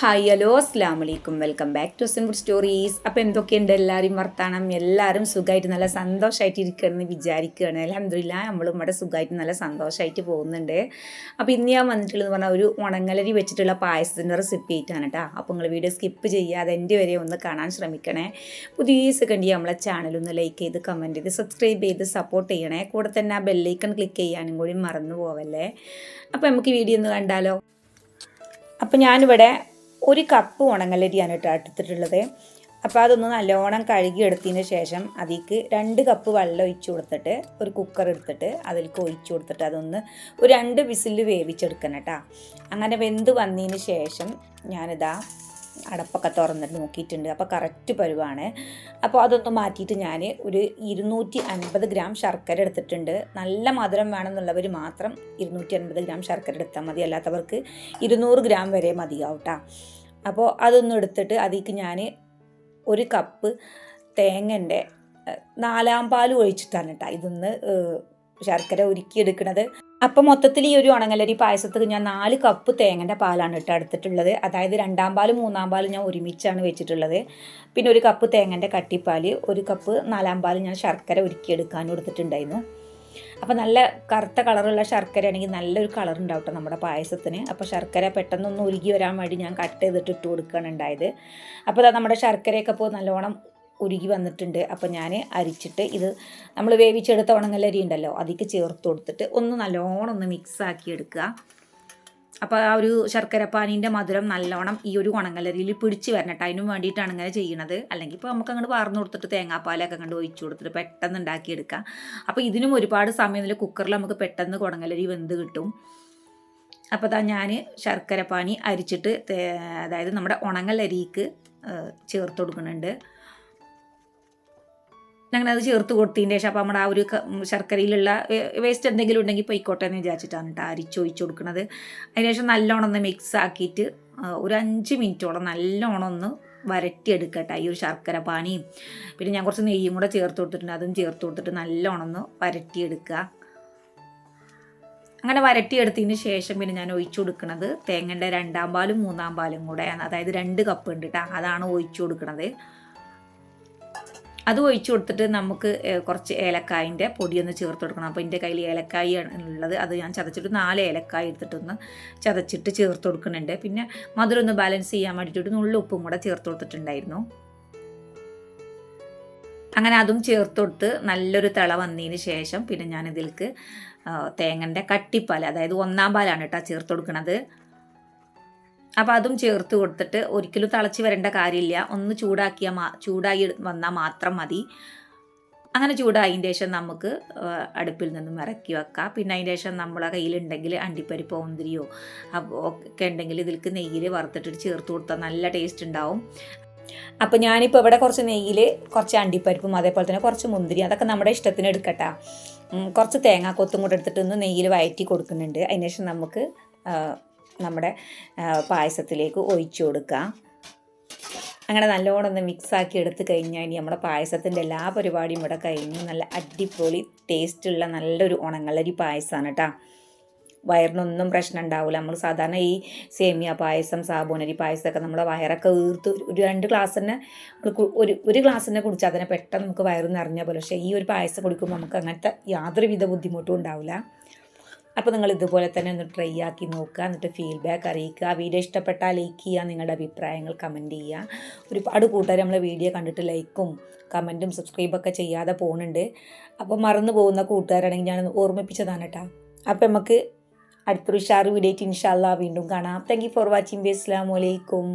Hi hello അസ്ലാം വലൈക്കും welcome back to സിംബുഡ് സ്റ്റോറീസ് അപ്പോൾ എന്തൊക്കെയുണ്ട്? എല്ലാവരും വർത്താനം. എല്ലാവരും സുഖമായിട്ട് നല്ല സന്തോഷമായിട്ട് ഇരിക്കുകയാണെന്ന് വിചാരിക്കുകയാണ് അലഹമില്ല നമ്മളും ഇവിടെ സുഖമായിട്ട് നല്ല സന്തോഷമായിട്ട് പോകുന്നുണ്ട്. അപ്പോൾ ഇന്ന് ഞാൻ വന്നിട്ടുള്ളത് പറഞ്ഞാൽ ഒരു ഉണങ്ങലരി വെച്ചിട്ടുള്ള പായസത്തിന്റെ റെസിപ്പി ആയിട്ടാണ് കേട്ടോ അപ്പോൾ നിങ്ങൾ വീഡിയോ സ്കിപ്പ് ചെയ്യാതെ എന്റെ വരെ ഒന്ന് കാണാൻ ശ്രമിക്കണേ. പുതിയ സെക്കൻഡ് നമ്മളെ ചാനൽ ഒന്ന് ലൈക്ക് ചെയ്ത് കമന്റ് ചെയ്ത് സബ്സ്ക്രൈബ് ചെയ്ത് സപ്പോർട്ട് ചെയ്യണേ. കൂടെ തന്നെ ആ ബെല്ലൈക്കൺ ക്ലിക്ക് ചെയ്യാനും കൂടി മറന്നു പോവല്ലേ. അപ്പോൾ നമുക്ക് വീഡിയോ ഒന്ന് കണ്ടാലോ. അപ്പോൾ ഞാനിവിടെ ഒരു കപ്പ് ഉണങ്ങലരിയാണ് കേട്ടോ എടുത്തിട്ടുള്ളത്. അപ്പോൾ അതൊന്ന് നല്ലോണം കഴുകി എടുത്തതിന് ശേഷം അതിലേക്ക് രണ്ട് കപ്പ് വെള്ളം ഒഴിച്ചു കൊടുത്തിട്ട് ഒരു കുക്കർ എടുത്തിട്ട് അതിലേക്ക് ഒഴിച്ചു കൊടുത്തിട്ട് അതൊന്ന് ഒരു രണ്ട് വിസിൽ വേവിച്ചെടുക്കണം കേട്ടോ. അങ്ങനെ വെന്ത് വന്നതിന് ശേഷം ഞാനിതാ അടപ്പൊക്കെ തുറന്നിട്ട് നോക്കിയിട്ടുണ്ട്. അപ്പോൾ കറക്റ്റ് പരുവാണ്. അപ്പോൾ അതൊന്ന് മാറ്റിയിട്ട് ഞാൻ ഒരു ഇരുന്നൂറ്റി അൻപത് ഗ്രാം ശർക്കര എടുത്തിട്ടുണ്ട്. നല്ല മധുരം വേണമെന്നുള്ളവർ മാത്രം ഇരുന്നൂറ്റി അൻപത് ഗ്രാം ശർക്കര എടുത്താൽ മതി. അല്ലാത്തവർക്ക് ഇരുന്നൂറ് ഗ്രാം വരെ മതിയാവും കേട്ടോ. അപ്പോൾ അതൊന്നും എടുത്തിട്ട് അതിലേക്ക് ഞാൻ ഒരു കപ്പ് തേങ്ങന്റെ നാലാം പാൽ ഒഴിച്ചിട്ടാണ് കേട്ടോ ഇതൊന്ന് ശർക്കര ഉരുക്കി എടുക്കുന്നത് അപ്പം മൊത്തത്തിൽ ഈ ഒരു ഉണങ്ങലരി പായസത്തിൽ ഞാൻ നാല് കപ്പ് തേങ്ങന്റെ പാലാണ് ഇട്ട് എടുത്തിട്ടുള്ളത്. അതായത് രണ്ടാം പാൽ മൂന്നാം പാൽ ഞാൻ ഒരുമിച്ചാണ് വെച്ചിട്ടുള്ളത്. പിന്നെ ഒരു കപ്പ് തേങ്ങന്റെ കട്ടിപ്പാൽ ഒരു കപ്പ് നാലാം പാൽ ഞാൻ ശർക്കര ഉരുക്കി എടുക്കാൻ എടുത്തിട്ടുണ്ടായിരുന്നു അപ്പോൾ നല്ല കറുത്ത കളറുള്ള ശർക്കര ആണെങ്കിൽ നല്ലൊരു കളർ ഉണ്ടാവും ട്ടോ നമ്മുടെ പായസത്തിന്. അപ്പോൾ ശർക്കര പെട്ടെന്നൊന്ന് ഉരുകി വരാൻ വേണ്ടി ഞാൻ കട്ട് ചെയ്തിട്ട് ഇട്ട് കൊടുക്കുകയാണ് ഉണ്ടായത്. അപ്പോൾ അതാ നമ്മുടെ ശർക്കരയൊക്കെ ഇപ്പോൾ നല്ലോണം ഉരുകി വന്നിട്ടുണ്ട്. അപ്പോൾ ഞാൻ അരിച്ചിട്ട് ഇത് നമ്മൾ വേവിച്ചെടുത്ത ഉണങ്ങലരി ഉണ്ടല്ലോ അതിലേക്ക് ചേർത്ത് കൊടുത്തിട്ട് ഒന്ന് നല്ലോണം ഒന്ന് മിക്സ് ആക്കി എടുക്കുക. അപ്പോൾ ആ ഒരു ശർക്കരപ്പാനീന്റെ മധുരം നല്ലോണം ഈ ഒരു ഉണങ്ങലരിയിൽ പിടിച്ച് വരണം കേട്ടോ അതിനും വേണ്ടിയിട്ടാണ് ഇങ്ങനെ ചെയ്യണത്. അല്ലെങ്കിൽ ഇപ്പോൾ നമുക്ക് അങ്ങോട്ട് വാർന്നു കൊടുത്തിട്ട് തേങ്ങാപ്പാലൊക്കെ അങ്ങോട്ട് ഒഴിച്ചു കൊടുത്തിട്ട് പെട്ടെന്ന് ഉണ്ടാക്കിയെടുക്കാം. അപ്പോൾ ഇതിനും ഒരുപാട് സമയം കുക്കറിൽ നമുക്ക് പെട്ടെന്ന് ഉണങ്ങലരി വെന്ത് കിട്ടും. അപ്പോൾ അതാ ഞാൻ ശർക്കരപ്പാനി അരിച്ചിട്ട് അതായത് നമ്മുടെ ഉണങ്ങലരിക്ക് ചേർത്ത് കൊടുക്കുന്നുണ്ട്. അങ്ങനെ അത് ചേർത്ത് കൊടുത്തതിന്റെ ശേഷം അപ്പോൾ നമ്മുടെ ആ ഒരു ശർക്കരയിലുള്ള വേസ്റ്റ് എന്തെങ്കിലും ഉണ്ടെങ്കിൽ പൊയ്ക്കോട്ടെ എന്ന് വിചാരിച്ചിട്ടാണ് കേട്ടോ അരിച്ചൊഴിച്ച് കൊടുക്കുന്നത്. അതിനുശേഷം നല്ലോണം ഒന്ന് മിക്സ് ആക്കിയിട്ട് ഒരു അഞ്ച് മിനിറ്റോളം നല്ലോണം ഒന്ന് വരട്ടിയെടുക്കട്ടെ ഈ ഒരു ശർക്കര പാനിയും. പിന്നെ ഞാൻ കുറച്ച് നെയ്യും കൂടെ ചേർത്ത് കൊടുത്തിട്ടുണ്ട്. അതും ചേർത്ത് കൊടുത്തിട്ട് നല്ലോണം ഒന്ന് വരട്ടിയെടുക്കുക. അങ്ങനെ വരട്ടിയെടുത്തതിന് ശേഷം പിന്നെ ഞാൻ ഒഴിച്ചു കൊടുക്കുന്നത് തേങ്ങയുടെ രണ്ടാം പാലും മൂന്നാം പാലും കൂടെ അതായത് രണ്ട് കപ്പ് ഉണ്ട് കേട്ടോ. അതാണ് ഒഴിച്ചു കൊടുക്കുന്നത്. അത് ഒഴിച്ചു കൊടുത്തിട്ട് നമുക്ക് കുറച്ച് ഏലക്കായിന്റെ പൊടിയൊന്ന് ചേർത്ത് കൊടുക്കണം. അപ്പോൾ എന്റെ കയ്യിൽ ഏലക്കായി ഉള്ളത്. അത് ഞാൻ ചതച്ചിട്ട് നാല് ഏലക്കായ എടുത്തിട്ടൊന്ന് ചതച്ചിട്ട് ചേർത്ത് കൊടുക്കുന്നുണ്ട്. പിന്നെ മധുരം ഒന്ന് ബാലൻസ് ചെയ്യാൻ വേണ്ടിയിട്ട് നുള്ളു ഉപ്പും കൂടെ ചേർത്ത് കൊടുത്തിട്ടുണ്ടായിരുന്നു. അങ്ങനെ അതും ചേർത്ത് കൊടുത്ത് നല്ലൊരു തിള വന്നതിന് ശേഷം പിന്നെ ഞാൻ തേങ്ങന്റെ കട്ടിപ്പാൽ അതായത് ഒന്നാം പാലാണ് കേട്ടോ ചേർത്ത് കൊടുക്കുന്നത് അപ്പോൾ അതും ചേർത്ത് കൊടുത്തിട്ട് ഒരിക്കലും തിളച്ച് വരേണ്ട കാര്യമില്ല. ഒന്ന് ചൂടാക്കിയ മാ ചൂടായി വന്നാൽ മാത്രം മതി. അങ്ങനെ ചൂടായതിന്റെ ശേഷം നമുക്ക് അടുപ്പിൽ നിന്നും ഇറക്കി വെക്കാം. പിന്നെ അതിന്റെ ശേഷം നമ്മളെ കയ്യിലുണ്ടെങ്കിൽ അണ്ടിപ്പരിപ്പോ അപ്പോൾ ഒക്കെ ഉണ്ടെങ്കിൽ ഇതിൽക്ക് നെയ്യിൽ വറുത്തിട്ട് ചേർത്ത് കൊടുത്താൽ നല്ല ടേസ്റ്റ് ഉണ്ടാവും. അപ്പോൾ ഞാനിപ്പോൾ ഇവിടെ കുറച്ച് നെയ്യിൽ കുറച്ച് അണ്ടിപ്പരിപ്പും അതേപോലെ തന്നെ കുറച്ച് മുന്തിരി അതൊക്കെ നമ്മുടെ ഇഷ്ടത്തിന് എടുക്കട്ടെ. കുറച്ച് തേങ്ങാക്കൊത്തും കൂടെ എടുത്തിട്ടൊന്ന് നെയ്യിൽ വയറ്റി കൊടുക്കുന്നുണ്ട്. അതിന് ശേഷം നമുക്ക് നമ്മുടെ പായസത്തിലേക്ക് ഒഴിച്ചു കൊടുക്കാം. അങ്ങനെ നല്ലോണം ഒന്ന് മിക്സ് ആക്കി എടുത്ത് കഴിഞ്ഞാൽ ഇനി നമ്മുടെ പായസത്തിന്റെ എല്ലാ പരിപാടിയും ഇവിടെ കഴിഞ്ഞു. നല്ല അടിപൊളി ടേസ്റ്റുള്ള നല്ലൊരു ഉണങ്ങലരി പായസമാണ് കേട്ടോ. വയറിനൊന്നും പ്രശ്നം ഉണ്ടാവില്ല നമ്മൾ സാധാരണ ഈ സേമിയ പായസം സാബൂനരി പായസമൊക്കെ നമ്മുടെ വയറൊക്കെ വീർത്ത് ഒരു- രണ്ട് ഗ്ലാസ് തന്നെ ഒരു ഒരു ഒരു ഗ്ലാസ് തന്നെ കുടിച്ചാൽ തന്നെ പെട്ടെന്ന് നമുക്ക് വയറ് നിറഞ്ഞ പോലെ. പക്ഷേ ഈ ഒരു പായസം കുടിക്കുമ്പോൾ നമുക്ക് അങ്ങനത്തെ യാതൊരുവിധ ബുദ്ധിമുട്ടും ഉണ്ടാവില്ല അപ്പോൾ നിങ്ങൾ ഇതുപോലെ തന്നെ ഒന്ന് ട്രൈ ആക്കി നോക്കുക എന്നിട്ട് ഫീഡ്ബാക്ക് അറിയിക്കുക. വീഡിയോ ഇഷ്ടപ്പെട്ടാൽ ലൈക്ക് ചെയ്യുക നിങ്ങളുടെ അഭിപ്രായങ്ങൾ കമന്റ് ചെയ്യുക. ഒരുപാട് കൂട്ടുകാർ നമ്മൾ വീഡിയോ കണ്ടിട്ട് ലൈക്കും കമന്റും സബ്സ്ക്രൈബൊക്കെ ചെയ്യാതെ പോകുന്നുണ്ട് അപ്പോൾ മറന്നു പോകുന്ന കൂട്ടുകാരാണെങ്കിൽ ഞാൻ ഓർമ്മിപ്പിച്ചതാണ് കേട്ടോ അപ്പോൾ നമുക്ക് അടുത്തൊരു ഷാർ വീഡിയോ ഇൻഷാല്ല വീണ്ടും കാണാം. താങ്ക് യു ഫോർ വാച്ചിങ് ബി അസ്സാം വലൈക്കും